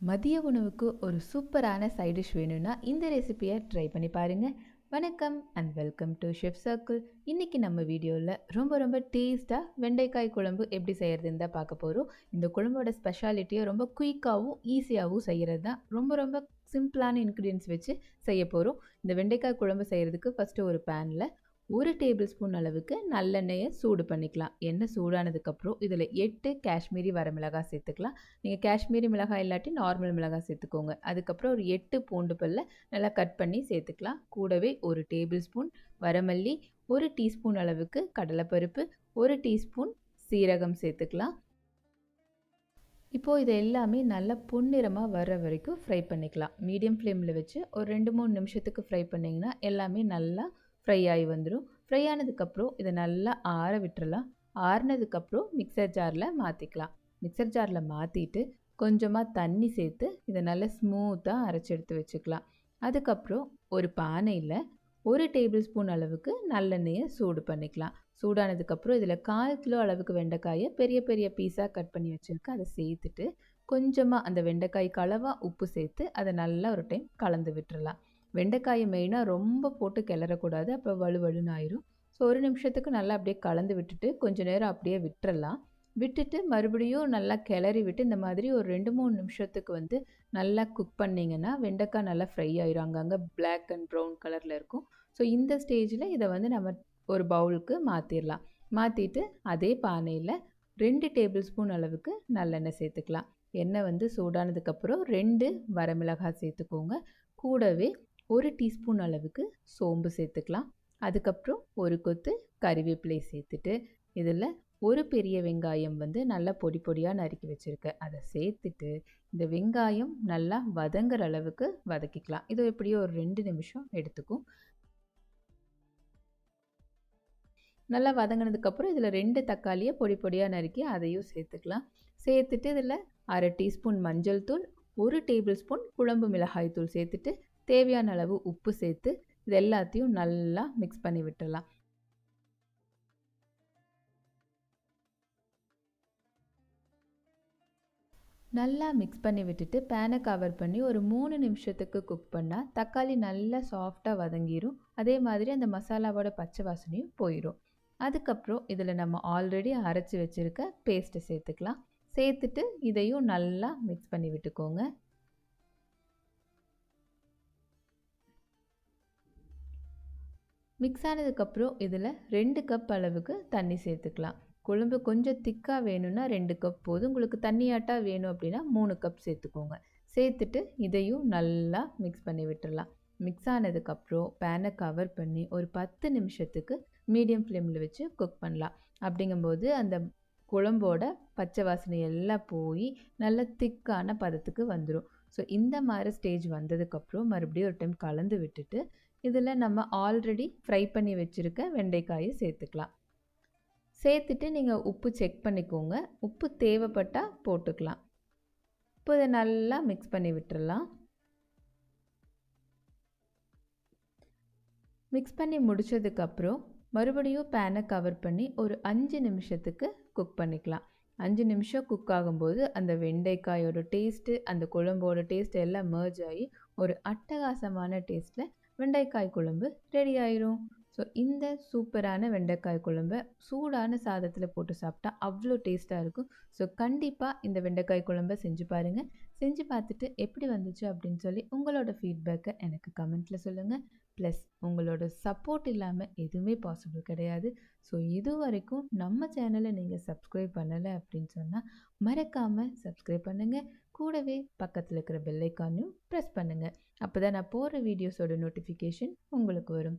மதிய உணவுக்கு ஒரு சூப்பரான சைட் டிஷ் வேணும்னா இந்த ரெசிபியை ட்ரை பண்ணி பாருங்கள் வணக்கம் and welcome to chef circle இன்றைக்கி நம்ம வீடியோவில் ரொம்ப ரொம்ப டேஸ்ட்டாக வெண்டைக்காய் குழம்பு எப்படி செய்கிறதுன்னு தான் பார்க்க போகிறோம் இந்த குழம்போட ஸ்பெஷாலிட்டியை ரொம்ப குயிக்காகவும் ஈஸியாகவும் செய்கிறது தான் ரொம்ப ரொம்ப சிம்பிளான இன்க்ரீடியன்ஸ் வச்சு செய்ய போகிறோம் இந்த வெண்டைக்காய் குழம்பு செய்கிறதுக்கு ஃபஸ்ட்டு ஒரு பேனில் ஒரு டேபிள் ஸ்பூன் அளவுக்கு நல்லெண்ணெயை சூடு பண்ணிக்கலாம். எண்ணெய் சூடானதுக்கப்புறம் இதில் எட்டு காஷ்மீரி வர மிளகாய் சேர்த்துக்கலாம். நீங்கள் காஷ்மீரி மிளகாய் இல்லாட்டி நார்மல் மிளகாய் சேர்த்துக்கோங்க. அதுக்கப்புறம் ஒரு எட்டு பூண்டு பல்ல நல்லா கட் பண்ணி சேர்த்துக்கலாம். கூடவே ஒரு டேபிள் ஸ்பூன் வரமல்லி ஒரு டீஸ்பூன் அளவுக்கு கடலைப்பருப்பு ஒரு டீஸ்பூன் சீரகம் சேர்த்துக்கலாம். இப்போது இது எல்லாமே நல்லா பொன்னிறமாக வர்ற வரைக்கும் ஃப்ரை பண்ணிக்கலாம். மீடியம் ஃப்ளேமில் வச்சு ஒரு ரெண்டு மூணு நிமிஷத்துக்கு ஃப்ரை பண்ணிங்கன்னா எல்லாமே நல்லா ஃப்ரை ஆகி வந்துடும் ஃப்ரை ஆனதுக்கப்புறம் இதை நல்லா ஆற விட்டுறலாம். ஆறினதுக்கப்புறம் மிக்சர் ஜாரில் மாற்றிக்கலாம் மிக்சர் ஜாரில் மாற்றிட்டு கொஞ்சமாக தண்ணி சேர்த்து இதை நல்லா ஸ்மூத்தாக அரைச்சி எடுத்து வச்சுக்கலாம். அதுக்கப்புறம் ஒரு பானையில் ஒரு டேபிள் ஸ்பூன் அளவுக்கு நல்லெண்ணெயை சூடு பண்ணிக்கலாம். சூடானதுக்கப்புறம் இதில் கால் கிலோ அளவுக்கு வெண்டைக்காயை பெரிய பெரிய பீஸாக கட் பண்ணி வச்சுருக்கேன். அதை சேர்த்துட்டு கொஞ்சமாக அந்த வெண்டைக்காய் களவாக உப்பு சேர்த்து அதை நல்லா ஒரு டைம் கலந்து விட்டுறலாம். வெண்டைக்காயை மெயினாக ரொம்ப போட்டு கிளறக்கூடாது. அப்போ வலுவலுன்னு ஆயிரும். ஸோ ஒரு நிமிஷத்துக்கு நல்லா அப்படியே கலந்து விட்டுட்டு கொஞ்சம் நேரம் அப்படியே விட்டுறலாம். விட்டுட்டு மறுபடியும் நல்லா கிளறி விட்டு இந்த மாதிரி ஒரு ரெண்டு மூணு நிமிஷத்துக்கு வந்து நல்லா குக் பண்ணிங்கன்னா வெண்டைக்காய் நல்லா ஃப்ரை ஆயிரும். அங்கங்கே பிளாக் அண்ட் ப்ரௌன் கலரில் இருக்கும். ஸோ இந்த ஸ்டேஜில் இதை வந்து நம்ம ஒரு பவுலுக்கு மாற்றிடலாம் மாற்றிட்டு அதே பானையில் ரெண்டு டேபிள் ஸ்பூன் அளவுக்கு நல்லெண்ணெய் சேர்த்துக்கலாம். எண்ணெய் வந்து சூடானதுக்கப்புறம் ரெண்டு வரமிளகாய் சேர்த்துக்கோங்க. கூடவே ஒரு டீஸ்பூன் அளவுக்கு சோம்பு சேர்த்துக்கலாம். அதுக்கப்புறம் ஒரு கொத்து கறிவேப்பிலை சேர்த்துட்டு இதில் ஒரு பெரிய வெங்காயம் வந்து நல்லா பொடி பொடியாக நறுக்கி வச்சுருக்கேன் அதை சேர்த்துட்டு இந்த வெங்காயம் நல்லா வதங்குற அளவுக்கு வதக்கிக்கலாம். இது எப்படியோ ஒரு ரெண்டு நிமிஷம் எடுத்துக்கும். நல்லா வதங்கினதுக்கப்புறம் இதில் ரெண்டு தக்காளியை பொடி பொடியாக நறுக்கி அதையும் சேர்த்துக்கலாம். சேர்த்துட்டு இதில் அரை டீஸ்பூன் மஞ்சள் தூள் ஒரு டேபிள் ஸ்பூன் குழம்பு மிளகாய் தூள் சேர்த்துட்டு தேவையான அளவு உப்பு சேர்த்து இது எல்லாத்தையும் நல்லா மிக்ஸ் பண்ணி விட்டுடலாம் நல்லா மிக்ஸ் பண்ணி விட்டுட்டு பேனை கவர் பண்ணி ஒரு மூணு நிமிஷத்துக்கு குக் பண்ணால் தக்காளி நல்லா சாஃப்டாக வதங்கிடும் அதே மாதிரி அந்த மசாலாவோட பச்சை வாசனையும் போயிடும் அதுக்கப்புறம் இதில் நம்ம ஆல்ரெடி அரைச்சி வச்சுருக்க பேஸ்ட்டை சேர்த்துக்கலாம். சேர்த்துட்டு இதையும் நல்லா மிக்ஸ் பண்ணி விட்டுக்கோங்க. மிக்ஸ் ஆனதுக்கப்புறம் இதில் ரெண்டு கப் அளவுக்கு தண்ணி சேர்த்துக்கலாம். குழம்பு கொஞ்சம் திக்காக வேணும்னா ரெண்டு கப் போதும். உங்களுக்கு தண்ணியாட்டாக வேணும் அப்படின்னா மூணு கப் சேர்த்துக்கோங்க. சேர்த்துட்டு இதையும் நல்லா மிக்ஸ் பண்ணி விட்டுடலாம் மிக்ஸ் ஆனதுக்கப்புறம் பேனை கவர் பண்ணி ஒரு பத்து நிமிஷத்துக்கு மீடியம் ஃப்ளேமில் வச்சு குக் பண்ணலாம். அப்படிங்கும்போது அந்த குழம்போட பச்சை வாசனை எல்லாம் போய் நல்ல திக்கான பதத்துக்கு வந்துடும் ஸோ இந்த மாதிரி ஸ்டேஜ் வந்ததுக்கப்புறம் மறுபடியும் ஒரு டைம் கலந்து விட்டுட்டு இதில் நம்ம ஆல்ரெடி ஃப்ரை பண்ணி வச்சுருக்க வெண்டைக்காயை சேர்த்துக்கலாம். சேர்த்துட்டு நீங்கள் உப்பு செக் பண்ணிக்கோங்க. உப்பு தேவைப்பட்டால் போட்டுக்கலாம். இப்போ இதை நல்லா மிக்ஸ் பண்ணி விட்டுறலாம். மிக்ஸ் பண்ணி முடித்ததுக்கப்புறம் மறுபடியும் பேனை கவர் பண்ணி ஒரு அஞ்சு நிமிஷத்துக்கு குக் பண்ணிக்கலாம். அஞ்சு நிமிஷம் குக் ஆகும்போது அந்த வெண்டைக்காயோட டேஸ்ட்டு அந்த குழம்போட டேஸ்ட் எல்லாம் மர்ஜ் ஆகி ஒரு அட்டகாசமான டேஸ்ட்டில் வெண்டைக்காய் குழம்பு ரெடி ஆயிரும். ஸோ இந்த சூப்பரான வெண்டைக்காய் குழம்பை சூடான சாதத்தில் போட்டு சாப்பிட்டா அவ்வளோ டேஸ்ட்டாக இருக்கும். ஸோ கண்டிப்பாக இந்த வெண்டைக்காய் குழம்பை செஞ்சு பாருங்கள் செஞ்சு பார்த்துட்டு எப்படி வந்துச்சு அப்படின்னு சொல்லி உங்களோட ஃபீட்பேக்கை எனக்கு கமெண்ட்டில் சொல்லுங்கள் ப்ளஸ் உங்களோட சப்போர்ட் இல்லாமல் எதுவுமே பாசிபிள் கிடையாது. ஸோ இது வரைக்கும் நம்ம சேனலை நீங்கள் சப்ஸ்கிரைப் பண்ணலை அப்படின்னு சொன்னால் மறக்காமல் சப்ஸ்கிரைப் பண்ணுங்கள் கூடவே பக்கத்தில் இருக்கிற பெல்லைக்கானையும் ப்ரெஸ் பண்ணுங்கள் அப்போ தான் நான் போடுற வீடியோஸோட நோட்டிஃபிகேஷன் உங்களுக்கு வரும்.